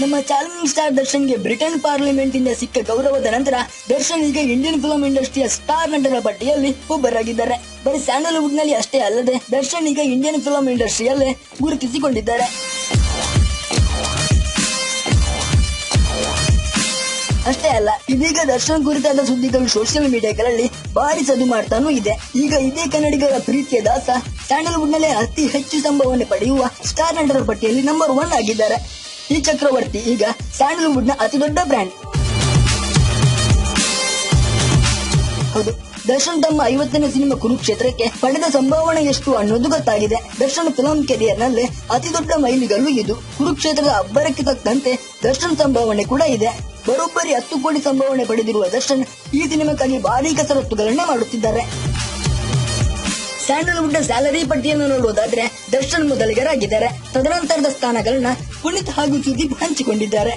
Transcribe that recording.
ನಮ್ಮ challenging star ದರ್ಶನ್ಗೆ Britain parliament ಇಂದ ಸಿಕ್ಕ ಗೌರವದ ನಂತರ ದರ್ಶನ್ ಈಗ ಇಂಡಿಯನ್ ಫಿಲಂ ಇಂಡಸ್ಟ್ರಿಯ ಸ್ಟಾರ್ ನಟರ ಪಟ್ಟಿಯಲ್ಲಿ ಒಬ್ಬರಾಗಿದ್ದಾರೆ. ಬರೀ ಸ್ಯಾಂಡಲ್ವುಡ್ನಲ್ಲಿ ಅಷ್ಟೇ ಅಲ್ಲದೆ ದರ್ಶನ್ ಈಗ ಇಂಡಿಯನ್ ಫಿಲಂ ಇಂಡಸ್ಟ್ರಿಯಲ್ಲೇ ಗುರುತಿಸಿಕೊಂಡಿದ್ದಾರೆ. ಅಷ್ಟೇ ಅಲ್ಲ, ಇದೀಗ ದರ್ಶನ್ ಕುರಿತಾದ ಸುದ್ದಿಗಳು ಸೋಷಿಯಲ್ ಮೀಡಿಯಾಗಳಲ್ಲಿ ಭಾರಿ ಸದ್ದು ಮಾಡ್ತಾನೂ ಇದೆ. ಈಗ ಇದೇ ಕನ್ನಡಿಗರ ಪ್ರೀತಿಯ ದಾಸ ಸ್ಯಾಂಡಲ್ವುಡ್ ನಲ್ಲೇ ಅತಿ ಹೆಚ್ಚು ಸಂಭವನೆ ಪಡೆಯುವ ಸ್ಟಾರ್ ನಟರ ಪಟ್ಟಿಯಲ್ಲಿ ನಂಬರ್ ಒನ್ ಆಗಿದ್ದಾರೆ. ಈ ಚಕ್ರವರ್ತಿ ಈಗ ಸ್ಯಾಂಡಲ್ವುಡ್ನ ಅತಿ ದೊಡ್ಡ ಬ್ರ್ಯಾಂಡ್. ಹೌದು, ದರ್ಶನ್ ತಮ್ಮ ಐವತ್ತನೇ ಸಿನಿಮಾ ಕುರುಕ್ಷೇತ್ರಕ್ಕೆ ಪಡೆದ ಸಂಭಾವನೆ ಎಷ್ಟು ಅನ್ನೋದು ಗೊತ್ತಾಗಿದೆ. ದರ್ಶನ್ ಫಿಲಂ ಕೆರಿಯರ್ನಲ್ಲಿ ಅತಿ ದೊಡ್ಡ ಮೈಲಿಗಲ್ಲು ಇದು. ಕುರುಕ್ಷೇತ್ರದ ಅಬ್ಬರಕ್ಕೆ ತಕ್ಕಂತೆ ದರ್ಶನ್ ಸಂಭಾವನೆ ಕೂಡ ಇದೆ. ಬರೋಬ್ಬರಿ ಹತ್ತು ಕೋಟಿ ಸಂಭಾವನೆ ಪಡೆದಿರುವ ದರ್ಶನ್ ಈ ಸಿನಿಮಾಕ್ಕಾಗಿ ಭಾರೀ ಕಸರತ್ತುಗಳನ್ನೇ ಮಾಡುತ್ತಿದ್ದಾರೆ. ಸ್ಯಾಂಡಲ್ವುಡ್ನ ಸ್ಯಾಲರಿ ಪಟ್ಟಿಯನ್ನು ನೋಡುವುದಾದ್ರೆ ದರ್ಶನ್ ಮೊದಲಿಗರಾಗಿದ್ದಾರೆ. ತದನಂತರದ ಸ್ಥಾನಗಳನ್ನ ಪುನೀತ್ ಹಾಗೂ ಸುದೀಪ್ ಹಂಚಿಕೊಂಡಿದ್ದಾರೆ.